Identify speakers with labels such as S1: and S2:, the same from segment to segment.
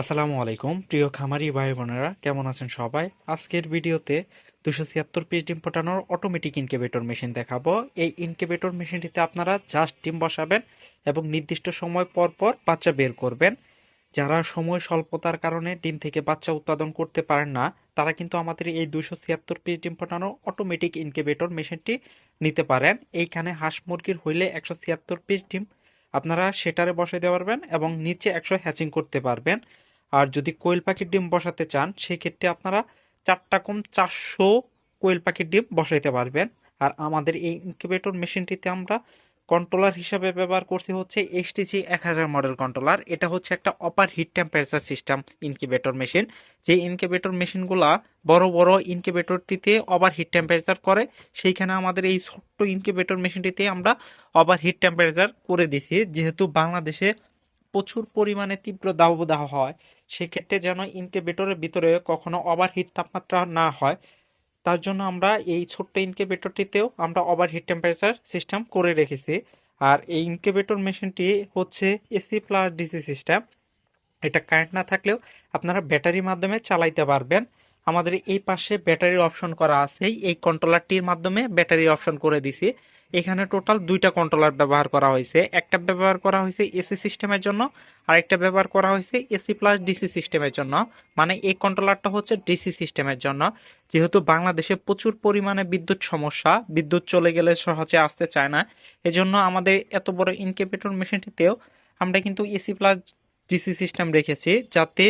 S1: আসসালামু আলাইকুম, প্রিয় খামারি ভাই বোনেরা, কেমন আছেন সবাই? আজকের ভিডিওতে দুশো ছিয়াত্তর পিস ডিম ফোটানোর অটোমেটিক ইনকিউবেটর মেশিন দেখাবো। এই ইনকিউবেটর মেশিনটিতে আপনারা জাস্ট ডিম বসাবেন এবং নির্দিষ্ট সময় পর পর বাচ্চা বের করবেন। যারা সময় স্বল্পতার কারণে ডিম থেকে বাচ্চা উৎপাদন করতে পারেন না, তারা কিন্তু আমাদের এই দুশো ছিয়াত্তর পিস ডিম ফোটানোর অটোমেটিক ইনকিউবেটর মেশিনটি নিতে পারেন। এইখানে হাঁস মুরগির হইলে একশো ছিয়াত্তর পিস ডিম আপনারা সেটারে বসাইতে পারবেন এবং নিচে একশো হ্যাচিং করতে পারবেন। আর যদি কোয়েল পাখির ডিম বসাতে চান, সেক্ষেত্রে আপনারা চারটা কম চারশো কোয়েল পাখির ডিম বসাইতে পারবেন। আর আমাদের এই ইনকিউবেটর মেশিনটিতে আমরা কন্ট্রোলার হিসাবে ব্যবহার করছি হচ্ছে এইচটিসি এক হাজার মডেল কন্ট্রোলার এটা হচ্ছে একটা upper heat temperature system incubator machine যে ইনকিউবেটর মেশিনগুলা বড় বড় ইনকিউবেটরটিতে ওভার হিট টেম্পারেচার করে, সেইখানে আমাদের এই ছোট্ট ইনকিউবেটর মেশিনটিতে আমরা ওভার হিট টেম্পারেচার করে দিছি। যেহেতু বাংলাদেশে প্রচুর পরিমাণে তীব্র দাবদাহ হয় সেক্ষেত্রে যেন ইনকিউবেটরের ভিতরে কখনো ওভারহিট তাপমাত্রা না হয়, তার জন্য আমরা এই ছোট্ট ইনকিউবেটরটিতেও আমরা ওভারহিট টেম্পারেচার সিস্টেম করে রেখেছি। আর এই ইনকিউবেটর মেশিনটি হচ্ছে এসি প্লাস ডিসি সিস্টেম এটা কারেন্ট না থাকলেও আপনারা ব্যাটারির মাধ্যমে চালাইতে পারবেন। আমাদের এই পাশে ব্যাটারির অপশন করা আছে এই কন্ট্রোলারটির মাধ্যমে ব্যাটারির অপশন করে দিছি। এখানে টোটাল দুইটা কন্ট্রোলার ব্যবহার করা হয়েছে। একটা ব্যবহার করা হয়েছে এসি সিস্টেমের জন্য আর একটা ব্যবহার করা হয়েছে এসি প্লাস ডিসি সিস্টেমের জন্য। মানে এই কন্ট্রোলারটা হচ্ছে ডিসি সিস্টেমের জন্য। যেহেতু বাংলাদেশে প্রচুর পরিমাণে বিদ্যুৎ সমস্যা, বিদ্যুৎ চলে গেলে সহজে আসতে চায় না। এজন্য আমাদের এত বড় ইনকিউবেটর মেশিনটিতেও আমরা কিন্তু এসি প্লাস ডিসি সিস্টেম রেখেছি, যাতে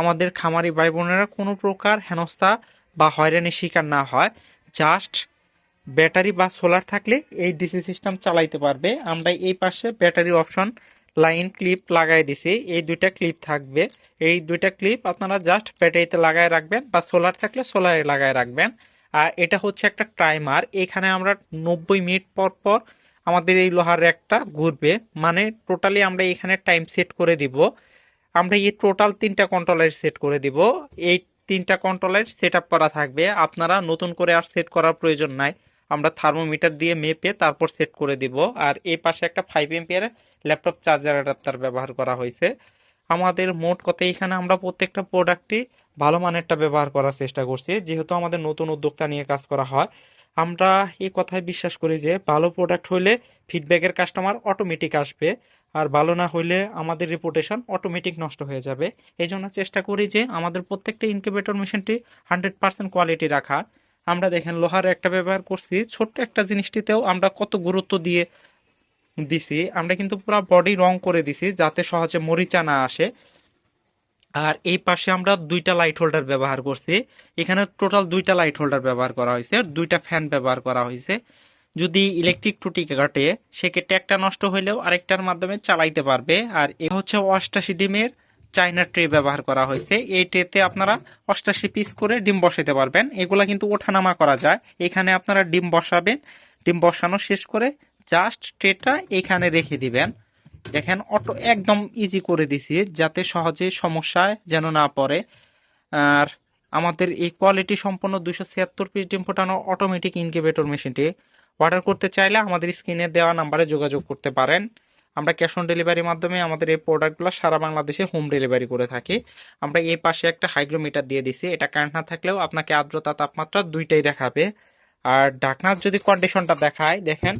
S1: আমাদের খামারি ভাই বোনেরা কোনো প্রকার হেনস্থা বা হয়রানির শিকার না হয়। জাস্ট ব্যাটারি বা সোলার থাকলে এই ডিসি সিস্টেম চালাইতে পারবে। আমরা এই পাশে ব্যাটারি অপশন, লাইন, ক্লিপ লাগাই দিছি। এই দুইটা ক্লিপ থাকবে। এই দুইটা ক্লিপ আপনারা জাস্ট ব্যাটারিতে লাগায় রাখবেন বা সোলার থাকলে সোলারে লাগায় রাখবেন। আর এটা হচ্ছে একটা টাইমার। এখানে আমরা নব্বই মিনিট পর পর আমাদের এই লোহার র্যাকটা ঘুরবে। মানে টোটালি আমরা এখানে টাইম সেট করে দিব। আমরা এই টোটাল তিনটা কন্ট্রোলার সেট করে দিব। এই তিনটা কন্ট্রোলার সেট করা থাকবে। আপনারা নতুন করে আর সেট করার প্রয়োজন নাই। আমরা থার্মোমিটার দিয়ে মেপে তারপর সেট করে দিব। আর এই পাশে একটা ফাইভ এমপিয়ারের ল্যাপটপ চার্জার অ্যাডাপ্টার ব্যবহার করা হয়েছে। আমাদের মোট কথা এখানে আমরা প্রত্যেকটা প্রোডাক্টই ভালো মানেরটা ব্যবহার করার চেষ্টা করছি, যেহেতু আমাদের নতুন উদ্যোক্তা নিয়ে কাজ করা হয়। আমরা এই কথায় বিশ্বাস করি যে ভালো প্রোডাক্ট হইলে ফিডব্যাকের কাস্টমার অটোমেটিক আসবে, আর ভালো না হইলে আমাদের রিপুটেশন অটোমেটিক নষ্ট হয়ে যাবে। এই জন্য চেষ্টা করি যে আমাদের প্রত্যেকটা ইনকিউবেটর মেশিনটি হান্ড্রেড পার্সেন্ট কোয়ালিটি রাখা আমরা দেখেন লোহার একটা ব্যবহার করছি, ছোট্ট একটা জিনিসটিতেও আমরা কত গুরুত্ব দিয়ে দিছি। আমরা কিন্তু পুরো বডি রং করে দিছি যাতে সহজে মরিচা না আসে। আর এই পাশে আমরা দুইটা লাইট হোল্ডার ব্যবহার করছি। এখানে টোটাল দুইটা লাইট হোল্ডার ব্যবহার করা হয়েছে, দুইটা ফ্যান ব্যবহার করা হয়েছে। যদি ইলেকট্রিক টুটি কাটে সেক্ষেত্রে একটা নষ্ট হইলেও আরেকটার মাধ্যমে চালাইতে পারবে। আর এ হচ্ছে অষ্টাশি ডিমের চাইনা ট্রে ব্যবহার করা হয়েছে। এই ট্রেতে আপনারা অষ্টাশি পিস করে ডিম বসাতে পারবেন। এগুলা কিন্তু ওঠানামা করা যায়। এখানে আপনারা ডিম বসাবেন। ডিম বসানো শেষ করে জাস্ট ট্রেটা এখানে রেখে দিবেন। দেখেন, অটো একদম ইজি করে দিছি, যাতে সহজে সমস্যায় যেন না পড়ে। আর আমাদের এই কোয়ালিটি সম্পন্ন দুশো ছিয়াত্তর পিস ডিম ফোটানো অটোমেটিক ইনকিউবেটর মেশিনটি অর্ডার করতে চাইলে আমাদের স্ক্রিনে দেওয়া নাম্বারে যোগাযোগ করতে পারেন। আমরা ক্যাশ অন ডেলিভারির মাধ্যমে আমাদের এই প্রোডাক্টগুলো সারা বাংলাদেশে হোম ডেলিভারি করে থাকি। আমরা এই পাশে একটা হাইগ্রোমিটার দিয়ে দিছি। এটা কারেন্ট না থাকলেও আপনাকে আর্দ্রতা তাপমাত্রা দুইটাই দেখাবে। আর ডাকনার যদি কন্ডিশনটা দেখায়, দেখেন,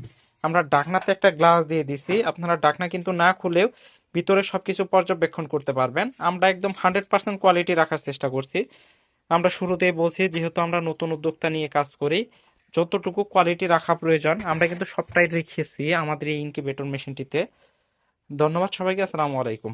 S1: আমরা ডাকনাতে একটা গ্লাস দিয়ে দিছি। আপনারা ডাকনা কিন্তু না খুলেও ভিতরে সব কিছু পর্যবেক্ষণ করতে পারবেন। আমরা একদম হান্ড্রেড পার্সেন্ট কোয়ালিটি রাখার চেষ্টা করছি। আমরা শুরুতেই বলছি, যেহেতু আমরা নতুন উদ্যোক্তা নিয়ে কাজ করি যতটুকু কোয়ালিটি রাখা প্রয়োজন, আমরা কিন্তু সবটাই রেখেছি আমাদের এই ইনকিউবেটর মেশিনটিতে ধন্যবাদ সবাইকে, আসসালামু আলাইকুম।